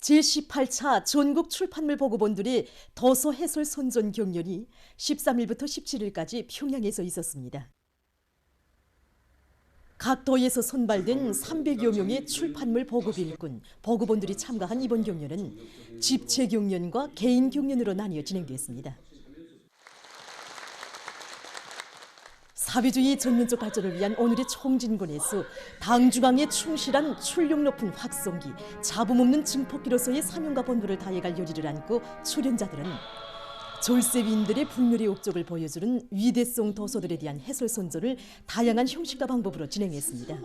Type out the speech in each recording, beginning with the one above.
제18차 전국 출판물 보고본들의 더서 해설 선전 경연이 13일부터 17일까지 평양에서 있었습니다. 각 도에서 선발된 300여 명의 출판물 보급 일꾼, 보고본들이 참가한 이번 경연은 집체 경연과 개인 경연으로 나뉘어 진행됐습니다. 사회주의 전면적 발전을 위한 오늘의 총진군에서 당주강에 충실한 출력 높은 확성기, 잡음 없는 증폭기로서의 사명과 본분을 다해갈 여지를 안고 출연자들은 졸세위인들의 불멸의 옥적을 보여주는 위대성 도서들에 대한 해설 선전을 다양한 형식과 방법으로 진행했습니다.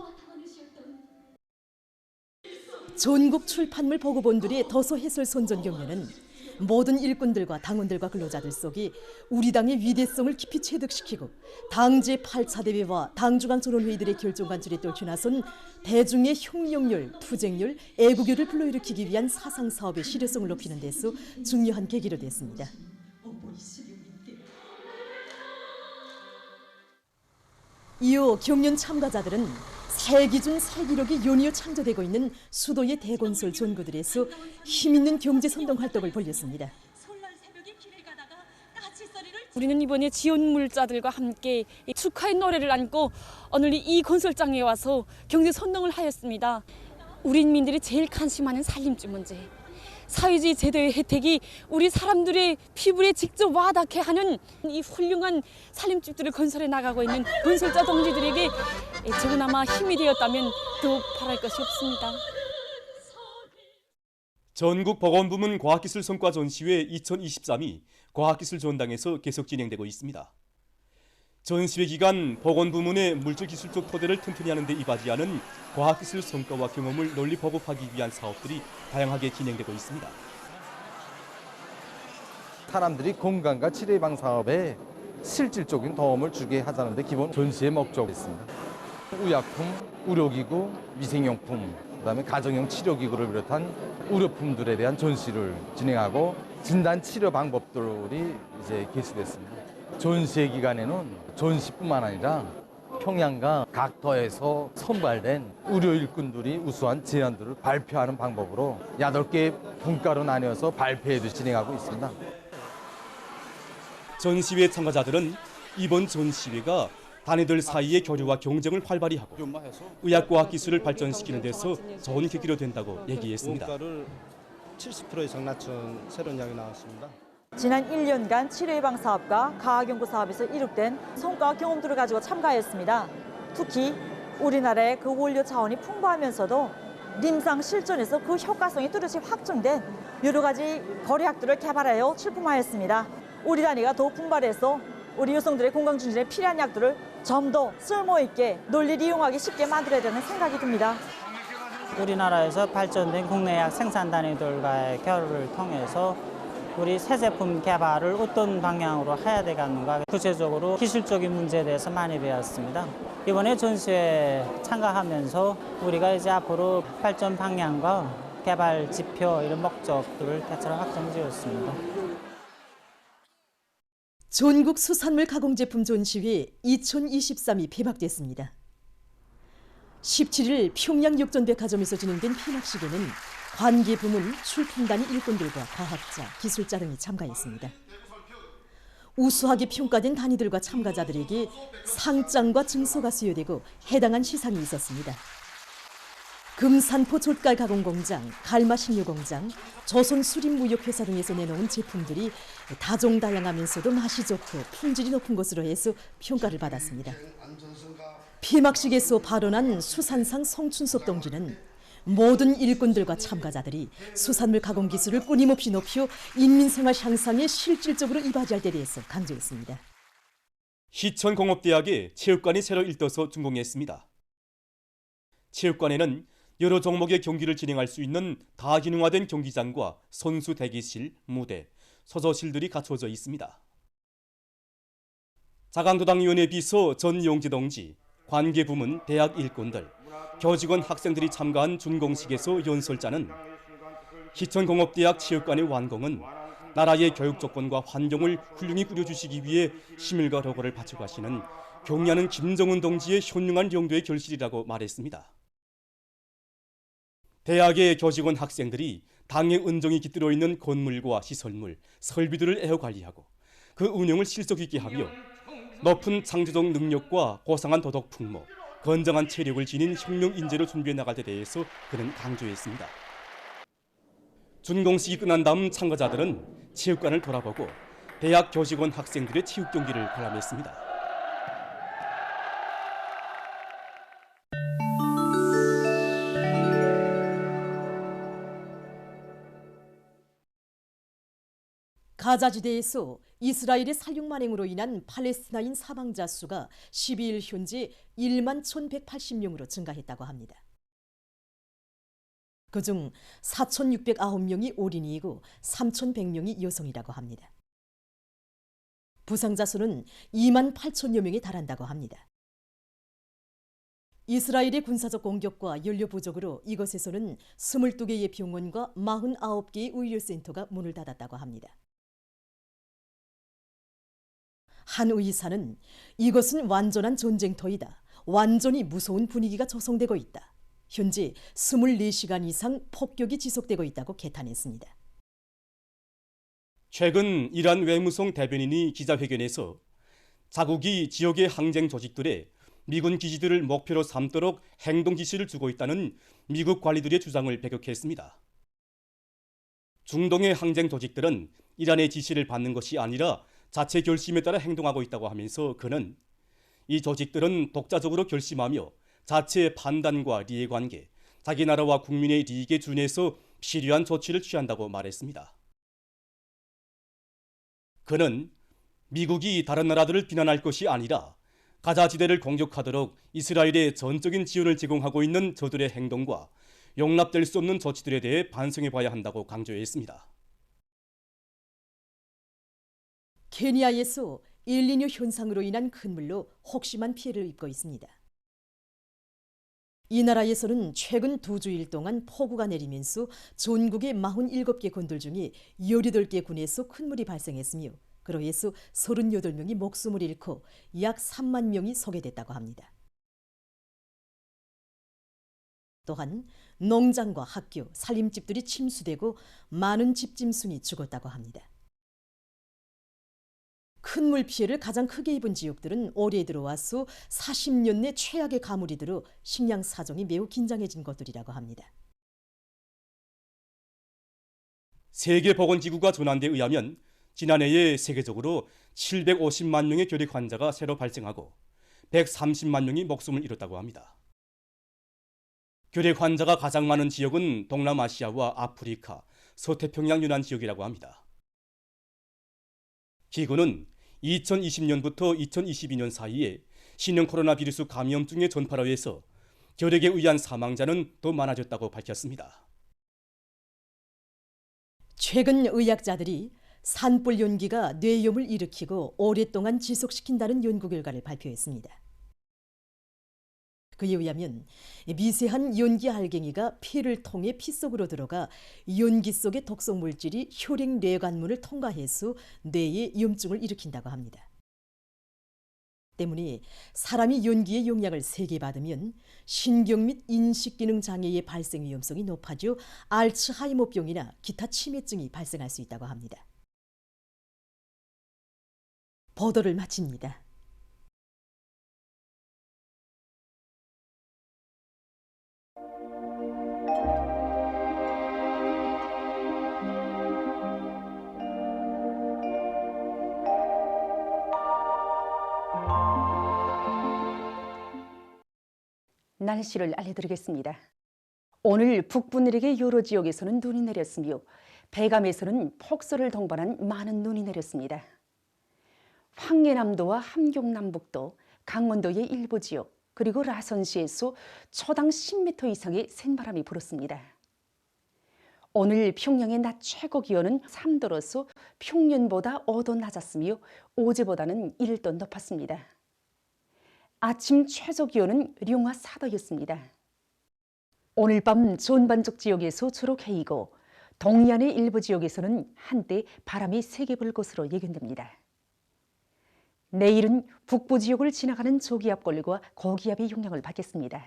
전국 출판물 보고본들의 도서 해설 선전 경연은 모든 일꾼들과 당원들과 근로자들 속에 우리 당의 위대성을 깊이 체득시키고 당 제 8차 대회와 당주간 전원회의들의 결정 관철에 떨쳐나선 대중의 혁명률, 투쟁률, 애국율을 불러일으키기 위한 사상 사업의 실효성을 높이는 데서 중요한 계기로 됐습니다. 이후 경연 참가자들은 새 기준 새 기록이 연이어 창조되고 있는 수도의 대건설 전구들에서 힘있는 경제 선동 활동을 벌였습니다. 우리는 이번에 지원물자들과 함께 이 축하의 노래를 안고 오늘 이 건설장에 와서 경제 선동을 하였습니다. 우리 인민들이 제일 관심하는 살림집 문제. 사회주의 제도의 혜택이 우리 사람들의 피부에 직접 와닿게 하는 이 훌륭한 살림집들을 건설해 나가고 있는 건설자 동지들에게 조금나마 힘이 되었다면 더욱 바랄 것이 없습니다. 전국 보건부문 과학기술 성과 전시회 2023이 과학기술 전당에서 계속 진행되고 있습니다. 전시회 기간 보건부문의 물질기술적 토대를 튼튼히 하는 데 이바지하는 과학기술 성과와 경험을 널리 보급하기 위한 사업들이 다양하게 진행되고 있습니다. 사람들이 건강과 치료 예방 사업에 실질적인 도움을 주게 하자는 데 기본 전시의 목적이 있습니다. 의약품, 의료기구, 위생용품, 그다음에 가정용 치료기구를 비롯한 의료품들에 대한 전시를 진행하고 진단 치료 방법들이 이제 게시됐습니다. 전시회 기간에는 전시뿐만 아니라 평양과 각 도에서 선발된 의료 일꾼들이 우수한 제안들을 발표하는 방법으로 8개 분과로 나뉘어서 발표회도 진행하고 있습니다. 전시회 참가자들은 이번 전시회가 단위들 사이의 교류와 경쟁을 활발히 하고 의학과학 기술을 발전시키는 데서 좋은 계기로 된다고 얘기했습니다. 원가를 70% 이상 낮춘 새로운 약이 나왔습니다. 지난 1년간 치료 예방 사업과 과학 연구 사업에서 이룩된 성과 경험들을 가지고 참가했습니다. 특히 우리나라의 그 원료 자원이 풍부하면서도临상 실전에서 그 효과성이 뚜렷이 확증된 여러 가지 거래약들을 개발하여 출품하였습니다. 우리 단위가 더욱 분발해서 우리 여성들의 건강 증진에 필요한 약들을 좀 더 쓸모 있게 논리를 이용하기 쉽게 만들어야 되는 생각이 듭니다. 우리나라에서 발전된 국내 약 생산 단위들과의 결을 통해서 우리 새 제품 개발을 어떤 방향으로 해야 되겠는가 구체적으로 기술적인 문제에 대해서 많이 배웠습니다. 이번에 전시회 참가하면서 우리가 이제 앞으로 발전 방향과 개발 지표 이런 목적들을 대체로 확정 지었습니다. 전국 수산물 가공제품 전시회 2023이 폐막됐습니다. 17일 평양 역전백화점에서 진행된 폐막식에는 관계 부문 출품단위 일꾼들과 과학자, 기술자 등이 참가했습니다. 우수하게 평가된 단위들과 참가자들에게 상장과 증서가 수여되고 해당한 시상이 있었습니다. 금산포 젓갈 가공 공장, 갈마 식료 공장, 조선 수립 무역회사 등에서 내놓은 제품들이 다종다양하면서도 맛이 좋고 품질이 높은 것으로 해서 평가를 받았습니다. 폐막식에서 발언한 수산상 성춘섭 동지는 모든 일꾼들과 참가자들이 수산물 가공 기술을 끊임없이 높여 인민생활 향상에 실질적으로 이바지할 때 대해서 강조했습니다. 희천공업대학에 체육관이 새로 일떠서 준공했습니다. 체육관에는 여러 종목의 경기를 진행할 수 있는 다기능화된 경기장과 선수 대기실, 무대, 서서실들이 갖춰져 있습니다. 자강도당위원회 비서 전용지 동지, 관계 부문 대학 일꾼들, 교직원 학생들이 참가한 준공식에서 연설자는 희천공업대학 체육관의 완공은 나라의 교육 조건과 환경을 훌륭히 꾸려주시기 위해 힘을과 로고를 바쳐가시는 경의하는 김정은 동지의 현명한 용도의 결실이라고 말했습니다. 대학의 교직원 학생들이 당의 은정이 깃들어 있는 건물과 시설물, 설비들을 에어 관리하고 그 운영을 실속 있게 하며 높은 창조적 능력과 고상한 도덕 풍모, 건장한 체력을 지닌 혁명 인재로 준비해 나갈 데 대해서 그는 강조했습니다. 준공식이 끝난 다음 참가자들은 체육관을 돌아보고 대학 교직원 학생들의 체육 경기를 관람했습니다. 가자지대에서 이스라엘의 살육 만행으로 인한 팔레스타인 사망자 수가 12일 현재 1만 1,180명으로 증가했다고 합니다. 그중 4,609명이 어린이이고 3,100명이 여성이라고 합니다. 부상자 수는 2만 8천여 명에 달한다고 합니다. 이스라엘의 군사적 공격과 연료 부족으로 이곳에서는 22개의 병원과 49개의 의료센터가 문을 닫았다고 합니다. 한 의사는 이것은 완전한 전쟁터이다. 완전히 무서운 분위기가 조성되고 있다. 현재 24시간 이상 폭격이 지속되고 있다고 개탄했습니다. 최근 이란 외무성 대변인이 기자회견에서 자국이 지역의 항쟁 조직들에 미군 기지들을 목표로 삼도록 행동 지시를 주고 있다는 미국 관리들의 주장을 배격했습니다. 중동의 항쟁 조직들은 이란의 지시를 받는 것이 아니라 자체 결심에 따라 행동하고 있다고 하면서 그는 이 조직들은 독자적으로 결심하며 자체의 판단과 이해관계, 자기 나라와 국민의利益에 준해서 필요한 조치를 취한다고 말했습니다. 그는 미국이 다른 나라들을 비난할 것이 아니라 가자 지대를 공격하도록 이스라엘에 전적인 지원을 제공하고 있는 저들의 행동과 용납될 수 없는 조치들에 대해 반성해 봐야 한다고 강조했습니다. 케니아에서 엘니뇨 현상으로 인한 큰 물로 혹심한 피해를 입고 있습니다. 이 나라에서는 최근 두 주일 동안 폭우가 내리면서 전국의 47개 군들 중에 18개 군에서 큰 물이 발생했으며 그로 해서 38명이 목숨을 잃고 약 3만 명이 소개됐다고 합니다. 또한 농장과 학교, 살림집들이 침수되고 많은 집짐승이 죽었다고 합니다. 큰 물 피해를 가장 크게 입은 지역들은 올해 들어와서 40년 내 최악의 가물이 들어 식량 사정이 매우 긴장해진 것들이라고 합니다. 세계보건기구가 전한 데 의하면 지난해에 세계적으로 750만 명의 결핵 환자가 새로 발생하고 130만 명이 목숨을 잃었다고 합니다. 결핵 환자가 가장 많은 지역은 동남아시아와 아프리카, 서태평양 유난 지역이라고 합니다. 기구는 2020년부터 2022년 사이에 신형 코로나 비루스 감염증의 전파로 해서 결핵에 의한 사망자는 더 많아졌다고 밝혔습니다. 최근 의학자들이 산불 연기가 뇌염을 일으키고 오랫동안 지속시킨다는 연구 결과를 발표했습니다. 그에 의하면 미세한 연기 알갱이가 피를 통해 피 속으로 들어가 연기 속의 독성 물질이 혈액 뇌관문을 통과해서 뇌에 염증을 일으킨다고 합니다. 때문에 사람이 연기의 영향을 세게 받으면 신경 및 인식 기능 장애의 발생 위험성이 높아져 알츠하이머병이나 기타 치매증이 발생할 수 있다고 합니다. 보도를 마칩니다. 날씨를 알려드리겠습니다. 오늘 북부 내륙의 여러 지역에서는 눈이 내렸으며 배감에서는 폭설을 동반한 많은 눈이 내렸습니다. 황해남도와 함경남북도, 강원도의 일부 지역, 그리고 라선시에서 초당 10m 이상의 생바람이 불었습니다. 오늘 평양의 낮 최고 기온은 3도로서 평년보다 5도 낮았으며 어제보다는 1도 높았습니다. 아침 최저 기온은 룡화 4도였습니다. 오늘 밤 전반적 지역에서 주로 개이고 동해안의 일부 지역에서는 한때 바람이 세게 불 것으로 예견됩니다. 내일은 북부 지역을 지나가는 저기압골과 고기압의 영향을 받겠습니다.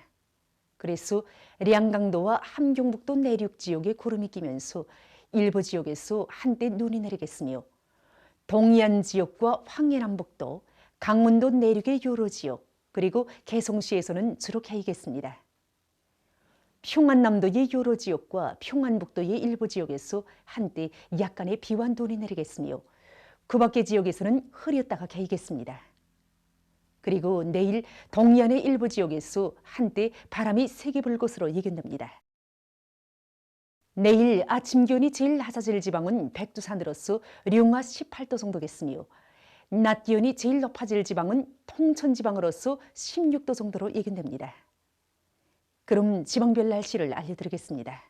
그래서 량강도와 함경북도 내륙 지역에 구름이 끼면서 일부 지역에서 한때 눈이 내리겠으며 동해안 지역과 황해남북도, 강원도 내륙의 여러 지역, 그리고 개성시에서는 주로 개이겠습니다. 평안남도의 여러 지역과 평안북도의 일부 지역에서 한때 약간의 비와 눈이 내리겠으며 그 밖의 지역에서는 흐렸다가 개이겠습니다. 그리고 내일 동해안의 일부 지역에서 한때 바람이 세게 불 것으로 예견됩니다. 내일 아침 기온이 제일 낮아질 지방은 백두산으로서 룡화 18도 정도겠으며 낮 기온이 제일 높아질 지방은 통천 지방으로서 16도 정도로 예견됩니다. 그럼 지방별 날씨를 알려드리겠습니다.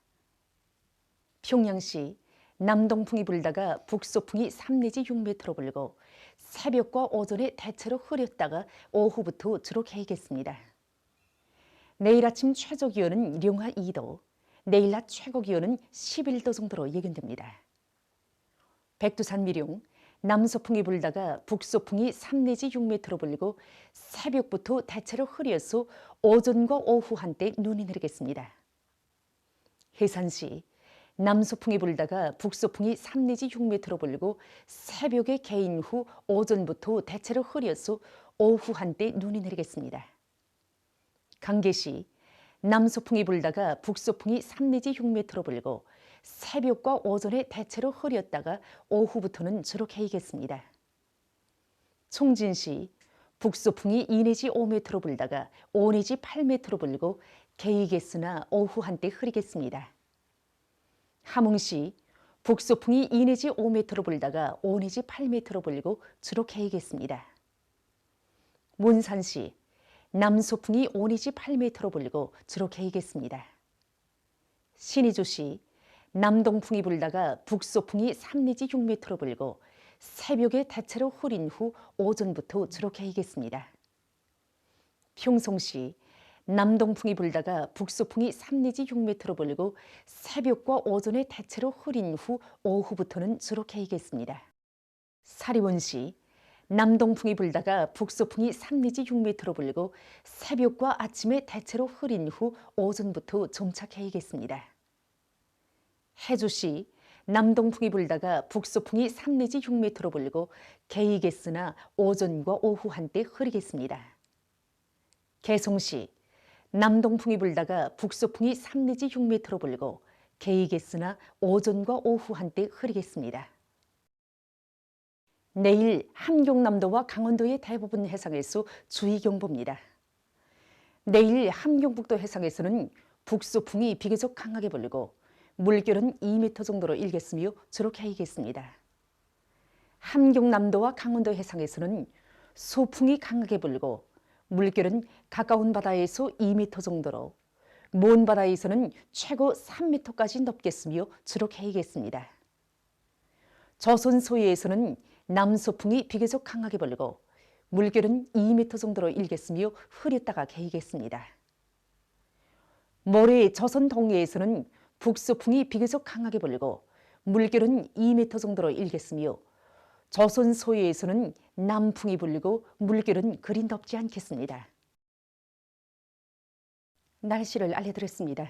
평양시 남동풍이 불다가 북소풍이 3 내지 6m로 불고 새벽과 오전에 대체로 흐렸다가 오후부터 주로 개겠습니다. 내일 아침 최저 기온은 룡화 2도, 내일 낮 최고 기온은 11도 정도로 예견됩니다. 백두산 미룡, 남서풍이 불다가 북서풍이 3 내지 6m로 불고 새벽부터 대체로 흐려서 오전과 오후 한때 눈이 내리겠습니다. 해산시 남서풍이 불다가 북서풍이 3 내지 6m로 불고 새벽에 개인 후 오전부터 대체로 흐려서 오후 한때 눈이 내리겠습니다. 강계시 남서풍이 불다가 북서풍이 3 내지 6m로 불고 새벽과 오전에 대체로 흐렸다가 오후부터는 주로 개이겠습니다. 총진시 북서풍이 2 내지 5m로 불다가 5 내지 8m로 불고 개이겠으나 오후 한때 흐리겠습니다. 함흥시 북서풍이 2 내지 5m로 불다가 5 내지 8m로 불고 주로 개이겠습니다. 문산시 남서풍이 5 내지 8m로 불고 주로 개이겠습니다. 신의주시 남동풍이 불다가 북서풍이 3 내지 6m로 불고 새벽에 대체로 흐린 후 오전부터 주로 개이겠습니다. 평송시 남동풍이 불다가 북서풍이 3 내지 6m로 불고 새벽과 오전에 대체로 흐린 후 오후부터는 주로 개이겠습니다. 사리원시 남동풍이 불다가 북서풍이 3 내지 6m로 불고 새벽과 아침에 대체로 흐린 후 오전부터 점차 개이겠습니다. 해주시 남동풍이 불다가 북서풍이 3 내지 6m로 불고 개이겠으나 오전과 오후 한때 흐리겠습니다. 개성시 남동풍이 불다가 북서풍이 3 내지 6m로 불고 개이겠으나 오전과 오후 한때 흐리겠습니다. 내일 함경남도와 강원도의 대부분 해상에서 주의경보입니다. 내일 함경북도 해상에서는 북서풍이 비교적 강하게 불고 물결은 2m 정도로 일겠으며 주로 개이겠습니다. 함경남도와 강원도 해상에서는 소풍이 강하게 불고 물결은 가까운 바다에서 2m 정도로 먼 바다에서는 최고 3m까지 넘겠으며 주로 개이겠습니다. 조선 소해에서는 남소풍이 비교적 강하게 불고 물결은 2m 정도로 일겠으며 흐렸다가 개이겠습니다. 모레 조선 동해에서는 북서풍이 비교적 강하게 불고 물결은 2m 정도로 일겠으며 조선 소해에서는 남풍이 불고 물결은 그리 높지 않겠습니다. 날씨를 알려드렸습니다.